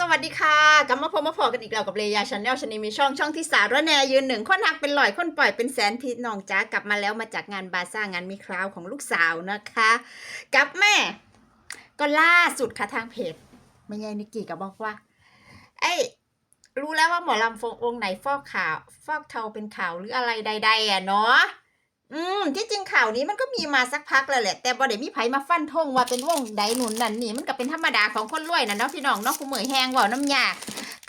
สวัสดีค่ะกลับมาพบมาพอกันอีกแล้วกับเลยาชาแนลชนีมีช่องช่องที่สารแนยืนหนึ่งคนหักเป็นลอยคนปล่อยเป็นแสนพี่น้องจ้ากลับมาแล้วมาจากงานบาซ่างานมีคราวของลูกสาวนะคะกับแม่ ก็ล่าสุดค่ะทางเพจไม่ใช่นิกกี้ก็บอกว่าเอ้รู้แล้วว่าหมอลำฟงวงไหนฟอกข่าว ฟอกเทาเป็นข่าวหรืออะไรใดๆอะเนาะ อืมที่จริงข่าวนี้มันก็มีมาสักพักแล้วแหละ แต่บ่ได้มีไผมาฟันธงว่าเป็นวงใดหนุนนั่นนี่มันก็เป็นธรรมดาของคนรวยนะเนาะพี่น้องเนาะผู้เหมยแหงว่าน้ำยาก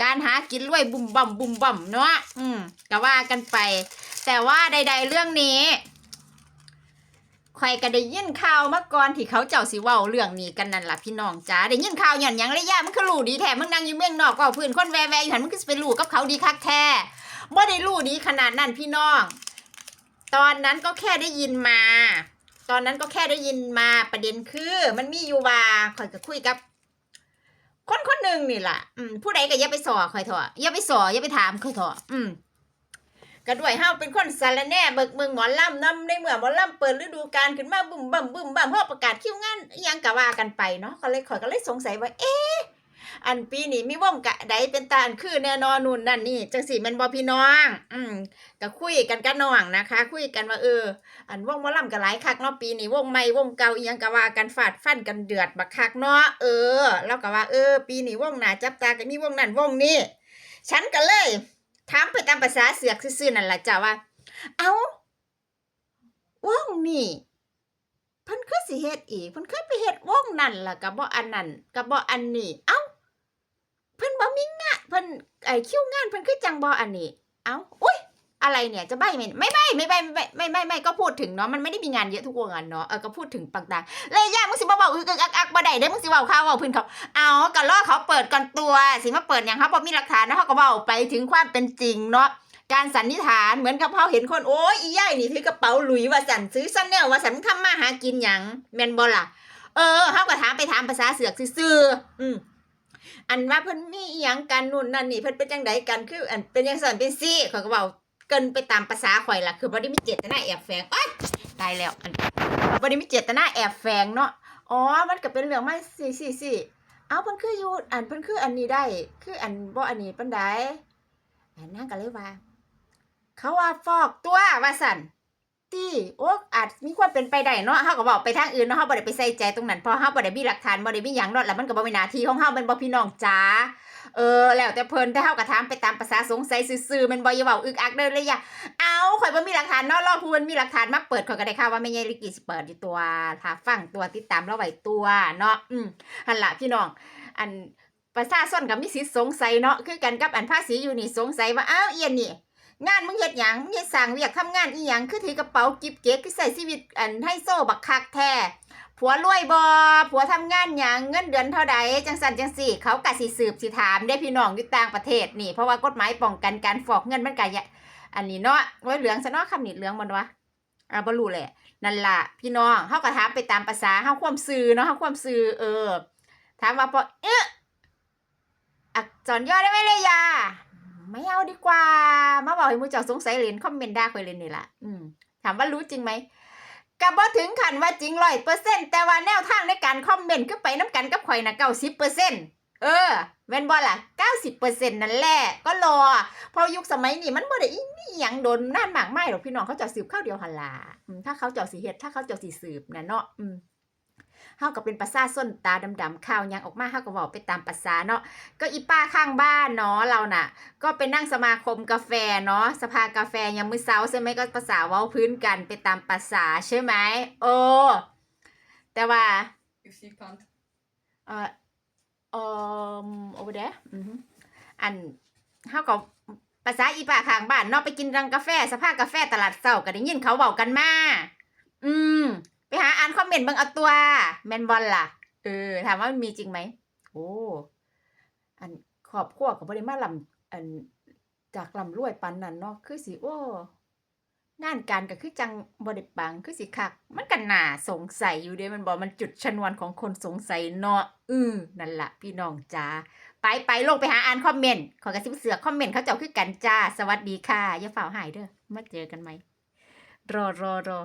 การหากินรวยบุ่มบ่มบุ่มบ่มเนาะอืมก็ว่ากันไป แต่ว่าใด ๆ เรื่องนี้ใครก็ได้ยินข่าวมาก่อนที่เขาเจ้าสิว้าเรื่องนี้กันนั่นล่ะพี่น้องจ้าได้ยินข่าวหย่อนยังระยะมันคือรู้ดีแท้มึงนั่งอยู่เมืองนอกเว่าพื้นคนแวๆอยู่หันมึงคือไปรู้กับเขาดีคักแท้บ่ได้รู้ดีขนาดนั้นพี่น้อง ตอนนั้นก็แค่ได้ยินมา ตอนนั้นก็แค่ได้ยินมาประเด็นคือ มันมีอยู่ว่าคอยก็คุยกับ คนคนหนึ่งนี่แหละอืมผู้ใดก็อย่าไปสอคอยเถอะอย่าไปสออย่าไปถามคอยเถอะอืมก็ด้วยเฮาเป็นคนสารแน่เบิกเมืองหมอลำนำในเมื่อหมอลำเปิดฤดูกาลขึ้นมาบุ่มบ่มบุ่มบ่มเฮาประกาศคิวงานยังก็ว่ากันไปเนาะก็เลยข่อยก็เลยสงสัยว่า เอ๊ะ อันปีนี้มีวงกะใดเป็นตาอันคือแน่นอนนู่นนั่นนี่จังสิแม่นบ่พี่น้อง อืมก็คุยกันกับน้องนะคะ คุยกันว่าเออ อันวงมอลำก็หลายคักเนาะปีนี้วงใหม่วงเก่าอีหยังก็ว่ากันฟาดฟันกันเดือดบักคักเนาะเออแล้วก็ว่าเออ ปีนี้วงหน้าจับตากันมีวงนั้นวงนี้ฉันก็เลยถามไปตามภาษาเสือกซื่อๆนั่นแหละจ้าว่า เอาว่องนี่เพิ่นคือสิเฮ็ดอีกเพิ่นเคยไปเฮ็ดว่องนั่นล่ะก็บ่อันนั้นก็บ่อันนี้เอ้า เพิ่นไอ้คิวงานเพิ่นคือจังบ่อันนี้ เอ้าอุ้ยอะไรเนี่ยจะใบไหมไม่ใบไม่ใบไม่ใบไม่ไม่ไม่ก็พูดถึงเนาะมันไม่ได้มีงานเยอะทุกวงอะเนาะเออก็พูดถึงต่างๆเลยยากมึงสิมาบอกอึกอึกอักอักบ่ได้เด้มึงสิเว้าข่าวเว้าพื้นเขาเอาก็รอเขาเปิดก่อนตัวสิมาเปิดอย่างเขาบ่มีหลักฐานนะเขาก็เว้าไปถึงความเป็นจริงเนาะการสันนิษฐานเหมือนกับเขาเห็นคนโอ้ยอีย่ายนี่ถือกระเป๋าหลุยว่าสันซื้อซันแนลว่าสันมึงทำมาหากินหยังแมนบ่ล่ะเออเขาก็ถามไปถามภาษาเสือกซื่ออืม อันว่าเพิ่นมีอีหยังกันนู่นนั่นนี่เพิ่นเป็นจังไดกันคือ อันเป็นจังซั่นเป็นซี่เข่อยก็เว้าเกินไปตามภาษาข่อยล่ะคือบ่ได้มีเจตนาแอบแฝงอ้ยตายแล้วอันบ่ได้มีเจตนาแอบแฝงเนาะอ๋อมันก็เป็นเรื่องมาสิสิสิเอาเพิ่นคืออยู่อันเพิ่นคืออันนี้ได้ คืออันบ่อันนี้ปานใดอันนั้นก็เลยว่า เขาว่าฟอกตัวว่าซั่น ตี้โอ้อาจมีความเป็นไปได้เนาะเฮาก็บอกไปทางอื่นเนาะเฮาบ่ได้ไปใส่ใจตรงนั้นเพราะเฮาบ่ได้มีหลักฐานบ่ได้มีหยังเนาะแล้วมันก็บ่เป็นหน้าที่ของเฮามันบ่พี่น้องจ๋าเออแล้วแต่เพิ่นแต่เฮาก็ถามไปตามภาษาสงสัยซื่อๆมันบ่อย่าเว้าอึกอักเด้อเลยอย่าเอาข่อยบ่มีหลักฐานเนาะรอผู้มันมีหลักฐานมาเปิดข่อยก็ได้ข่าวว่าแม่ใหญ่ลิกิสิเปิดอยู่ตัวถ้าฟังตัวติดตามเราไว้ตัวเนาะอืมหั่นล่ะพี่น้อง อันประชาชนก็มีสิทธิ์สงสัยเนาะคือกันกับอันภาษีอยู่นี่สงสัยว่าอ้าวเอียนนี่ งานมึงเฮ็ดหยังมึงเฮ็ดสร้างเวียกทำงานอีหยังคือถือกระเป๋ากิบเก๋คือใส่ชีวิตอันไฮโซ่บักคักแท้ผัวรวยบอผัวทำงานหยังเงินเดือนเท่าใดจังสันจังสี่ เขากะสิสืบสิถามได้พี่น้องอยู่ต่างประเทศนี่ เพราะว่ากฎหมายป้องกันการฟอกเงินมันกะยะอันนี้เนาะไว้เหลืองซะเนาะคำนี้เหลืองมันวะอ่าบ่รู้แหละนั่นล่ะพี่น้องเฮาก็ถามไปตามภาษาเฮาความซื่อเนาะเฮาความซื่อเออ ถามว่าพอเอ๊ะอักษรย่อได้ไหมเลยยา ไม่เอาดีกว่า มาบอกให้มูเจ้าสงสัยเรียญคอมเมนต์ด่าข่อยเลยนนี่ละอืมถามว่ารู้จริงไหมก็บ่ถึงขันว่าจริงร้อยเปอร์เซ็นต์แต่ว่าแนวทางในการคอมเมนต์คือไปน้ำกันกับข่อยนะเก้าสิบเปอร์เซ็นต์เออเวนบ่ล่ะเก้าสิบเปอร์เซ็นต์นั่นแหละ ก็รอ เพอยุคสมัยนี้มันบ่ได้อีนี่ยังโดนน่านหมากไม่หรอกพี่น้องเขาจะสืบข้าวเดียวหันล่ะอืมถ้าเขาจ้าสิเฮ็ดถ้าเขาจ้าสิสืบนะเนาะอืม เฮาก็เป็นประสาส้นตาดำๆข่าวหยังออกมาเฮาก็เว้าไปตามภาษาเนาะก็อีป้าข้างบ้านเนาะเราน่ะ ก็ไปนั่งสมาคมกาแฟเนาะสภากาแฟยามมื้อเช้าใช่ไหมก็ภาษาเว้าพื้นกันไปตามภาษาใช่ไหมโอ้แต่ว่า You see pant. เอ่อเอ่อ over there อือฮึอันเฮาก็ภาษาอีป่าข้างบ้านเนาะไปกินรังกาแฟสภากาแฟตลาดเช้าก็ได้ยินเขาเว้ากันมา อืม ไปหาอ่านคอมเมนต์บิ่งเอาตัว แมนบอลล่ะ เออ ถามว่ามันมีจริงไหม โอ้ อันครอบครัวก็บ่ได้มาลำอันจากลำรวยปานนั้นเนาะ คือสิโอ้งานการก็คือจังบ่ได้ปังคือสิคัก มันก็น่าสงสัยอยู่เด้มันบ่มันจุดชนวนของคนสงสัยเนาะอือนั่นละพี่น้องจ้าไปไปลงไปหาอ่านคอมเมนต์ขอกระซิบเสือคอมเมนต์เขาเจ้าคือกันจ้า สวัสดีค่ะอย่าฝ่าวหายเด้อมาเจอกันไหมรอรอรอ